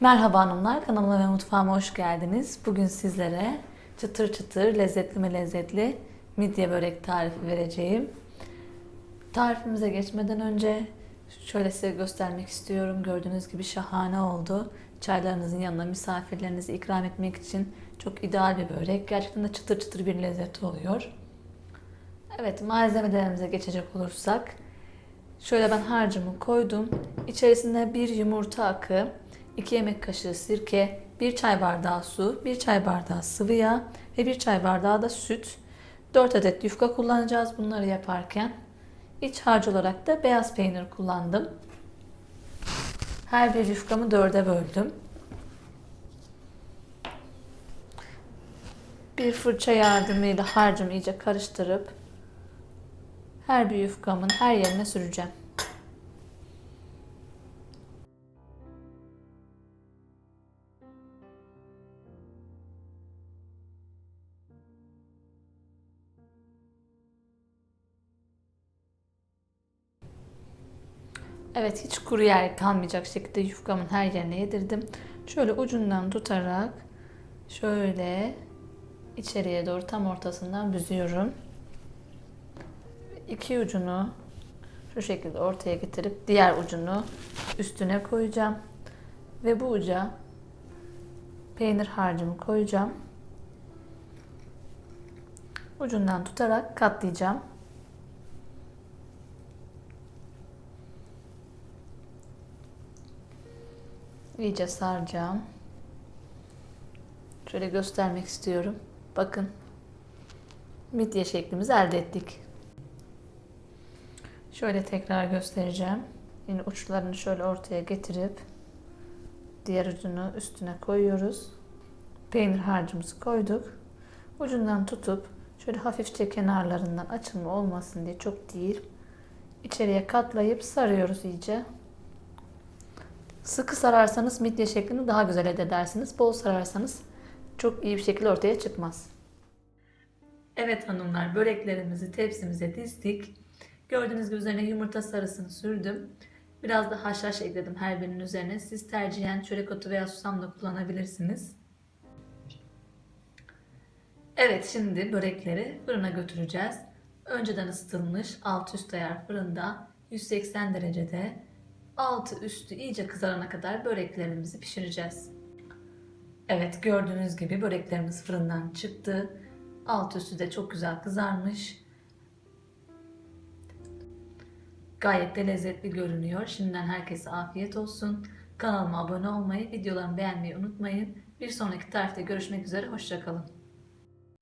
Merhaba hanımlar, kanalıma ve mutfağıma hoş geldiniz. Bugün sizlere çıtır çıtır, lezzetli mi lezzetli midye börek tarifi vereceğim. Tarifimize geçmeden önce şöyle size göstermek istiyorum. Gördüğünüz gibi şahane oldu. Çaylarınızın yanına misafirlerinizi ikram etmek için çok ideal bir börek. Gerçekten de çıtır çıtır bir lezzeti oluyor. Evet, malzemelerimize geçecek olursak Şöyle ben harcımı koydum. İçerisine bir yumurta akı, 2 yemek kaşığı sirke, 1 çay bardağı su, 1 çay bardağı sıvı yağ ve 1 çay bardağı da süt. 4 adet yufka kullanacağız bunları yaparken. İç harç olarak da beyaz peynir kullandım. Her bir yufkamı dörde böldüm. Bir fırça yardımıyla harcımı iyice karıştırıp her bir yufkamın her yerine süreceğim. Evet hiç kuru yer kalmayacak şekilde yufkamın her yerine yedirdim. Şöyle ucundan tutarak şöyle içeriye doğru tam ortasından büzüyorum. İki ucunu şu şekilde ortaya getirip diğer ucunu üstüne koyacağım. Ve bu uca peynir harcımı koyacağım. Ucundan tutarak katlayacağım. İyice saracağım. Şöyle göstermek istiyorum. Bakın. Midye şeklimizi elde ettik. Şöyle tekrar göstereceğim. Yine uçlarını şöyle ortaya getirip diğer ucunu üstüne koyuyoruz. Peynir harcımızı koyduk. Ucundan tutup şöyle hafifçe kenarlarından açılma olmasın diye çok değil. içeriye katlayıp sarıyoruz iyice. Sıkı sararsanız midye şeklini daha güzel elde edersiniz. Bol sararsanız çok iyi bir şekilde ortaya çıkmaz. Evet hanımlar böreklerimizi tepsimize dizdik. Gördüğünüz gibi üzerine yumurta sarısını sürdüm. Biraz da haşhaş ekledim her birinin üzerine. Siz tercihen çörek otu veya susam da kullanabilirsiniz. Evet şimdi börekleri fırına götüreceğiz. Önceden ısıtılmış alt üst ayar fırında 180 derecede altı üstü iyice kızarana kadar böreklerimizi pişireceğiz. Evet gördüğünüz gibi böreklerimiz fırından çıktı. Alt üstü de çok güzel kızarmış. Gayet de lezzetli görünüyor. Şimdiden herkese afiyet olsun. Kanalıma abone olmayı, videolarımı beğenmeyi unutmayın. Bir sonraki tarifte görüşmek üzere. Hoşçakalın.